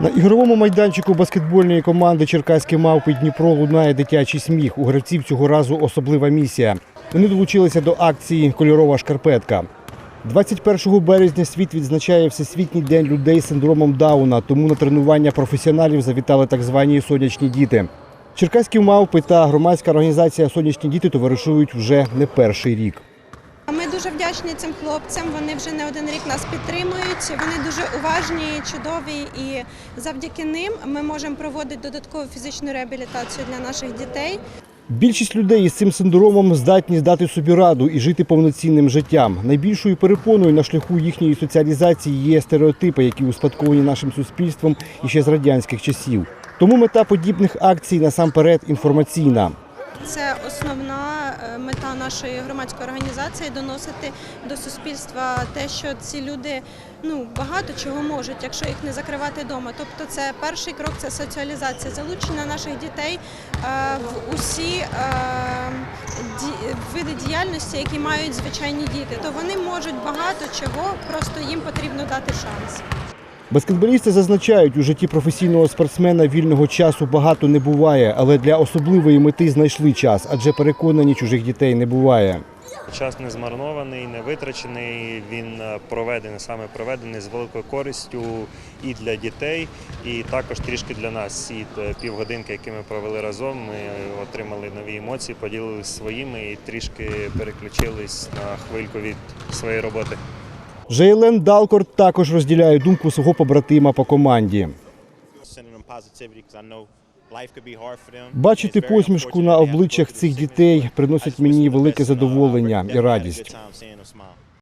На ігровому майданчику баскетбольної команди Черкаські мавпи Дніпро лунає дитячий сміх. У гравців цього разу особлива місія. Вони долучилися до акції Кольорова шкарпетка. 21 березня світ відзначає Всесвітній день людей з синдромом Дауна, тому на тренування професіоналів завітали так звані сонячні діти. Черкаські мавпи та громадська організація Сонячні діти товаришують вже не перший рік. Дуже вдячні цим хлопцям. Вони вже не один рік нас підтримують. Вони дуже уважні, чудові, і завдяки ним ми можемо проводити додаткову фізичну реабілітацію для наших дітей. Більшість людей із цим синдромом здатні здати собі раду і жити повноцінним життям. Найбільшою перепоною на шляху їхньої соціалізації є стереотипи, які успадковані нашим суспільством іще з радянських часів. Тому мета подібних акцій насамперед інформаційна. Основна е, мета нашої громадської організації доносити до суспільства те, що ці люди ну багато чого можуть, якщо їх не закривати вдома. Тобто, це перший крок, це соціалізація, залучення наших дітей е, в усі е, види діяльності, які мають звичайні діти. То вони можуть багато чого, просто їм потрібно дати шанс. Баскетболісти зазначають, у житті професійного спортсмена вільного часу багато не буває, але для особливої мети знайшли час, адже переконані чужих дітей не буває. Час не змарнований, не витрачений. Він е, проведений, саме проведений з великою користю і для дітей, і також трішки для нас. Ці е, півгодинки, які ми провели разом, ми отримали нові емоції, поділилися своїми і трішки переключились на хвильку від своєї роботи. Жейлен Далкорт також розділяє думку свого побратима по команді. Бачити посмішку на обличчях цих дітей приносить мені велике uh, задоволення і радість.